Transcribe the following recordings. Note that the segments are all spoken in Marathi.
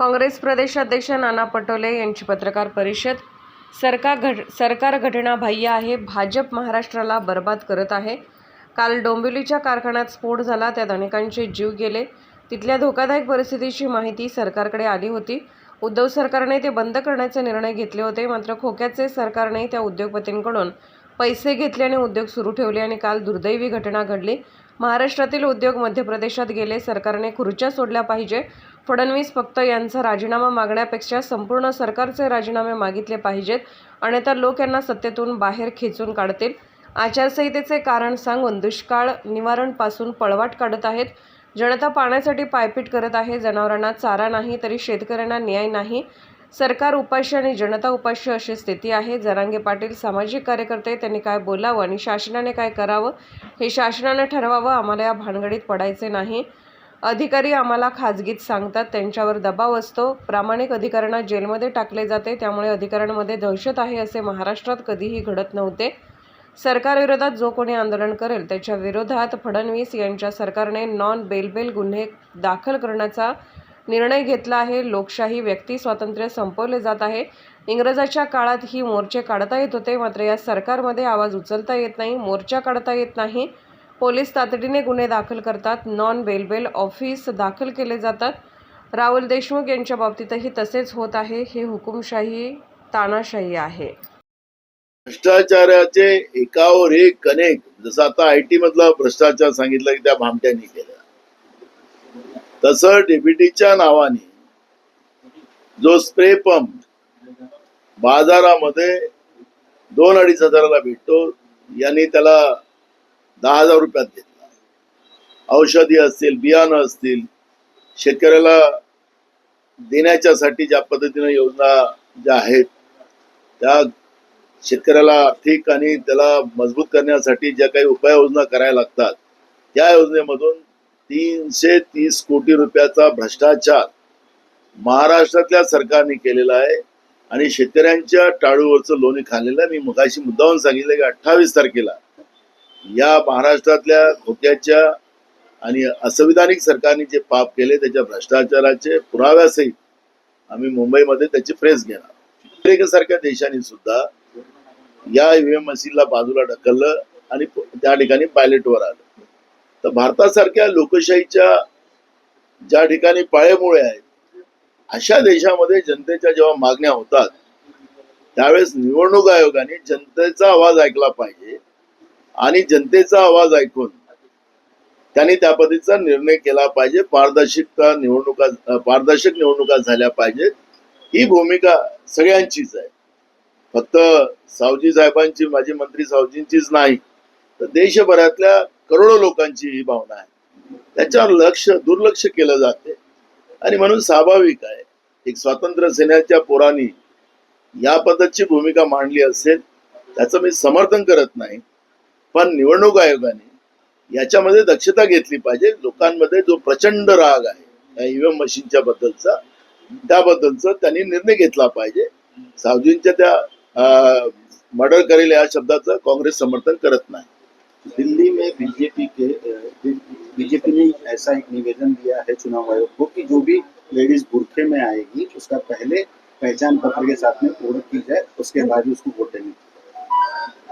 काँग्रेस प्रदेशाध्यक्ष नाना पटोले यांची पत्रकार परिषद. सरकार घट सरकार घटनाबाह्य आहे. भाजप महाराष्ट्राला बर्बाद करत आहे. काल डोंबिवलीच्या कारखान्यात स्फोट झाला. त्यात अनेकांचे जीव गेले. तिथल्या धोकादायक परिस्थितीची माहिती सरकारकडे आली होती. उद्धव सरकारने ते बंद करण्याचे निर्णय घेतले होते. मात्र खोक्याचे सरकारने त्या उद्योगपतींकडून पैसे घेतले आणि उद्योग सुरू ठेवले आणि काल दुर्दैवी घटना घडली. महाराष्ट्रातील उद्योग मध्य प्रदेशात गेले. सरकारने खुर्च्या सोडल्या पाहिजे. फडणवीस फक्त यांचा राजीनामा मागण्यापेक्षा संपूर्ण सरकारचे राजीनामे मागितले पाहिजेत. आणि तर लोक यांना सत्तेतून बाहेर खेचून काढतील. आचारसंहितेचे कारण सांगून दुष्काळ निवारणपासून पळवाट काढत आहेत. जनता पाण्यासाठी पायपीट करत आहे. जनावरांना चारा नाही तरी शेतकऱ्यांना न्याय नाही. सरकार उपाशी आणि जनता उपाशी अशी स्थिती आहे. जरांगे पाटील सामाजिक कार्यकर्ते त्यांनी काय बोलावं आणि शासनाने काय करावं हे शासनाने ठरवावं. आम्हाला या भानगडीत पडायचे नाही. अधिकारी आम्हाला खाजगीत सांगतात त्यांच्यावर दबाव असतो. प्रामाणिक अधिकाऱ्यांना जेलमध्ये टाकले जाते त्यामुळे अधिकाऱ्यांमध्ये दहशत आहे असे महाराष्ट्रात कधीही घडत नव्हते. सरकारविरोधात जो कोणी आंदोलन करेल त्याच्या विरोधात फडणवीस यांच्या सरकारने नॉन बेलबेल गुन्हे दाखल करण्याचा निर्णय घेतला आहे. लोकशाही व्यक्ती स्वातंत्र्य संपवले जात आहे. इंग्रजाच्या काळात ही मोर्चे काढता येत होते मात्र या सरकारमध्ये आवाज उचलता येत नाही मोर्चा काढता येत नाही. पोलीस तातडीने गुन्हे दाखल करतात. नॉन बेलबेल ऑफिस दाखल केले जातात. राहुल देशमुख यांच्या बाबतीतही तसेच होत आहे. हे हुकुमशाही तानाशाही आहे. भ्रष्टाचाराचे एकावर एक अनेक जसं आता आय टी मधला भ्रष्टाचार सांगितलं की त्या भामट्यांनी केला. तसं डीबीटीच्या नावाने जो स्प्रे पंप बाजारामध्ये दोन अडीच हजाराला भेटतो यांनी त्याला दहा हजार रुपयात घेतला औषधी असतील बियाणं असतील शेतकऱ्याला देण्याच्यासाठी ज्या पद्धतीने योजना ज्या आहेत त्या शेतकऱ्याला आर्थिक आणि त्याला मजबूत करण्यासाठी ज्या काही उपाययोजना करायला लागतात त्या योजनेमधून तीनशे तीस कोटी रुपयाचा भ्रष्टाचार महाराष्ट्रातल्या सरकारने केलेला आहे आणि शेतकऱ्यांच्या टाळूवरचं लोणी खाल्लेलं आहे. मी मगाशी मुद्दाहून सांगितलं की अठ्ठावीस तारखेला या महाराष्ट्रातल्या खोक्याच्या आणि असंविधानिक सरकारने जे पाप केले त्याच्या भ्रष्टाचाराचे पुराव्यासहित आम्ही मुंबईमध्ये त्याची प्रेस घेणार अमेरिकेसारख्या देशांनी सुद्धा या ईव्हीएम मशीनला बाजूला ढकललं आणि त्या ठिकाणी पायलटवर आलं. तर भारतासारख्या लोकशाहीच्या ज्या ठिकाणी पाळेमुळे आहेत अशा देशामध्ये जनतेच्या जेव्हा मागण्या होतात त्यावेळेस निवडणूक आयोगाने जनतेचा आवाज ऐकला पाहिजे. आणि जनतेचा आवाज ऐकून त्यांनी त्या पद्धतीचा निर्णय केला पाहिजे. पारदर्शकता निवडणुका पारदर्शक निवडणुका झाल्या पाहिजेत ही भूमिका सगळ्यांचीच आहे. फक्त सावजी साहेबांची माजी मंत्री सावजींचीच नाही तर देशभरातल्या करोडो लोकांची ही भावना आहे. त्याच्यावर लक्ष दुर्लक्ष केलं जाते. आणि म्हणून स्वाभाविक आहे एक स्वातंत्र्य सेनेच्या पोरांनी या पद्धतीची भूमिका मांडली असेल त्याचं मी समर्थन करत नाही. पण निवडणूक आयोगाने याच्यामध्ये दक्षता घेतली पाहिजे. लोकांमध्ये जो प्रचंड राग आहे या ईव्हीएम मशीनच्या बद्दलचा त्याबद्दलचा त्यांनी निर्णय घेतला पाहिजे. सावजींच्या त्या मर्डर करेल या शब्दाचं काँग्रेस समर्थन करत नाही. दिल्ली में बीजेपी के बीजेपी ने ऐसा एक निवेदन दिया है चुनाव आयोग को कि जो भी लेडीज बुरखे में आएगी उसका पहले पहचान पत्र के साथ में ओळख की जाए उसके बाद ही उसको वोट देनी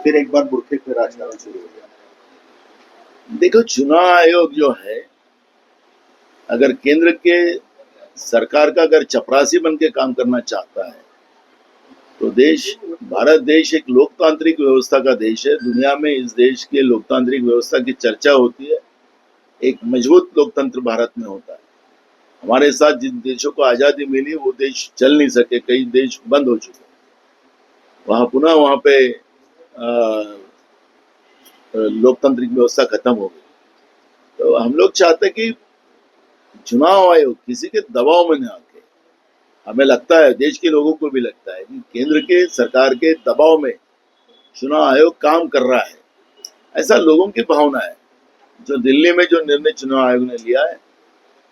फिर एक बार बुरखे पे राजकारण शुरू हो गया। देखो, चुनाव आयोग जो है, अगर केंद्र के सरकार का अगर चपरासी बन के काम करना चाहता है तो देश, भारत देश एक लोकतांत्रिक व्यवस्था का देश है। दुनिया में इस देश के लोकतांत्रिक व्यवस्था की चर्चा होती है। एक मज़बूत लोकतंत्र भारत में होता है। हमारे साथ जिन देशों को आज़ादी मिली, वो देश चल नहीं सके, कई देश बंद हो चुके वहाँ पुनः वहाँ पे लोकतांत्रिक व्यवस्था खत्म हो गई। तो हम लोग चाहते कि चुनाव आयोग किसी के दबाव में न आके। हमें लगता है, देश के लोगों को भी लगता है कि केंद्र के, सरकार के दबाव में चुनाव आयोग काम कर रहा है। ऐसा लोगों की भावना है। जो दिल्ली में जो निर्णय चुनाव आयोग ने लिया है,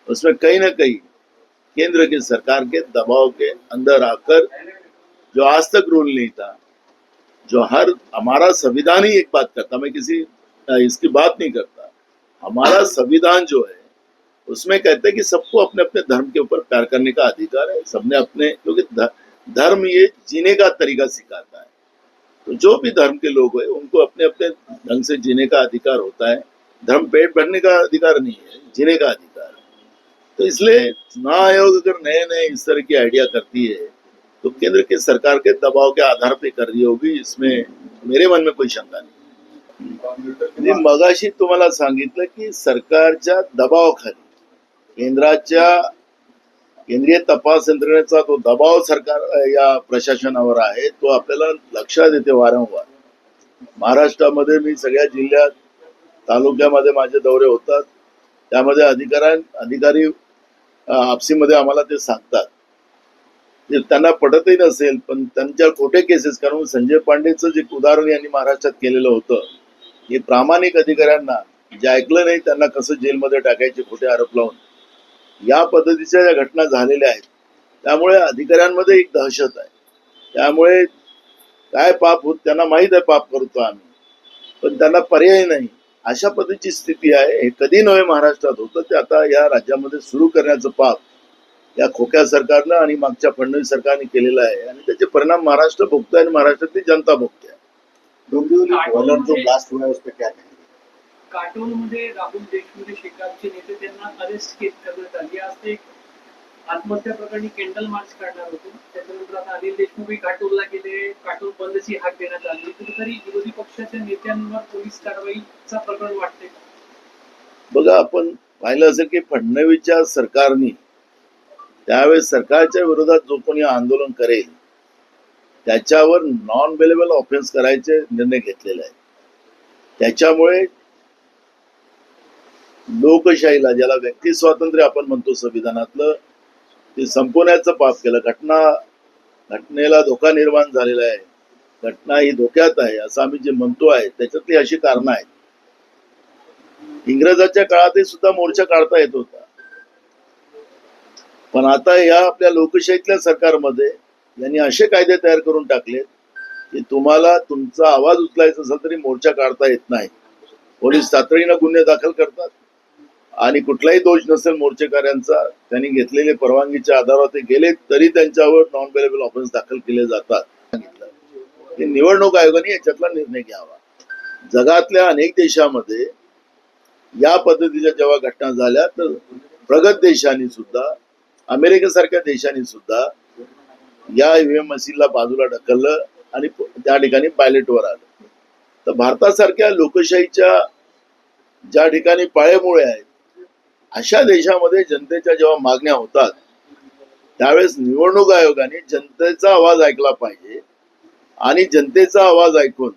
उसमें कहीं ना कहीं केंद्र की, सरकार के दबाव के अंदर आकर जो आज तक रूल नहीं था जो हर, हमारा संविधान ही एक बात करता, मैं किसी इसकी बात नहीं करता। हमारा संविधान जो है, उसमें कहते हैं कि सबको अपने अपने धर्म के ऊपर प्यार करने का अधिकार है। सबने अपने, क्योंकि धर्म ये जीने का तरीका सिखाता है। तो जो भी धर्म के लोग हैं, उनको अपने अपने ढंग से जीने का अधिकार होता है। धर्म पेट भरने का अधिकार नहीं है, जीने का अधिकार है। तो इसलिए चुनाव आयोग अगर नए नए इस तरह की आइडिया करती है तो केंद्र के सरकार के दबाव के आधार पे कर रही होगी इसमें मेरे मन में कोई शंका नाही। मगाशी तुम्हाला सांगितलं की सरकारच्या दबावाखाली केंद्राच्या केंद्रीय तपास यंत्रणेचा तो दबाव सरकार या प्रशासनावर आहे तो आपल्याला लक्षात येते वारंवार. महाराष्ट्रामध्ये मी सगळ्या जिल्ह्यात तालुक्यामध्ये माझे दौरे होतात त्यामध्ये अधिकाऱ्यां अधिकारी आपसीमध्ये आम्हाला ते सांगतात. म्हणजे त्यांना पटतही नसेल पण त्यांच्या खोटे केसेस कारण संजय पांडेचं जे उदाहरण यांनी महाराष्ट्रात केलेलं होतं हे प्रामाणिक अधिकाऱ्यांना जे ऐकलं नाही त्यांना कसं जेलमध्ये टाकायचे खोटे आरोप लावून या पद्धतीच्या ज्या घटना झालेल्या आहेत त्यामुळे अधिकाऱ्यांमध्ये एक दहशत आहे. त्यामुळे काय पाप होत त्यांना माहीत आहे पाप करतो आम्ही. पण त्यांना पर्याय नाही. अशा पद्धतीची स्थिती आहे हे कधी नव्हे महाराष्ट्रात होतं ते आता या राज्यामध्ये सुरू करण्याचं पाप या खोक्या सरकारनं आणि मागच्या फडणवीस सरकारने केलेलं आहे. आणि त्याचे परिणाम महाराष्ट्र भोगतोय आणि महाराष्ट्रातली जनता भोगते. डोंबिवली जो ब्लास्ट हुआ है उस पर क्या कहेंगे? काटोलमध्ये राहुल देशमुख शेकापचे नेते त्यांना अरेस्ट करण्यात आली. आज ते एक आत्महत्या प्रकरणी कॅन्डल मार्च काढणार होते. त्याच्यानंतर आता अनिल देशमुखही काटोलला गेले. काटोल बंदची हाक देण्यात आली. कुठेतरी विरोधी पक्षाच्या नेत्यांवर पोलीस कारवाईचा प्रकरण वाटते बघा आपण पाहिलं असेल की फडणवीसच्या सरकारने त्यावेळेस सरकारच्या विरोधात जो कोणी आंदोलन करेल त्याच्यावर नॉन बेलेबल ऑफेन्स करायचे निर्णय घेतलेले आहेत. त्याच्यामुळे लोकशाहीला ज्याला व्यक्ती स्वातंत्र्य आपण म्हणतो संविधानातलं ते संपवण्याचं पाप केलं. घटना घटनेला धोका निर्माण झालेला आहे. घटना ही धोक्यात आहे असं आम्ही जे म्हणतो आहे त्याच्यातली अशी कारणं आहेत. इंग्रजाच्या काळातही सुद्धा मोर्चा काढता येत होता. पण आता या आपल्या लोकशाहीतल्या सरकारमध्ये यांनी असे कायदे तयार करून टाकलेत की तुम्हाला तुमचा आवाज उचलायचा असेल तरी मोर्चा काढता येत नाही. पोलीस तातडीनं गुन्हे दाखल करतात आणि कुठलाही दोष नसेल मोर्चेकऱ्यांचा त्यांनी घेतलेले परवानगीच्या आधारावर ते गेले तरी त्यांच्यावर नॉन बेलेबल ऑफेन्स दाखल केले जातात. हे निवडणूक आयोगाने याच्यातला निर्णय घ्यावा. जगातल्या अनेक देशामध्ये या पद्धतीच्या जेव्हा घटना झाल्या तर प्रगत देशांनी सुद्धा अमेरिकेसारख्या देशांनी सुद्धा या ईव्हीएम मशीनला बाजूला ढकललं आणि त्या ठिकाणी पायलटवर आलं. तर भारतासारख्या लोकशाहीच्या ज्या ठिकाणी पाळेमुळे आहेत अशा देशामध्ये जनतेच्या जेव्हा मागण्या होतात त्यावेळेस निवडणूक आयोगाने जनतेचा आवाज ऐकला पाहिजे आणि जनतेचा आवाज ऐकून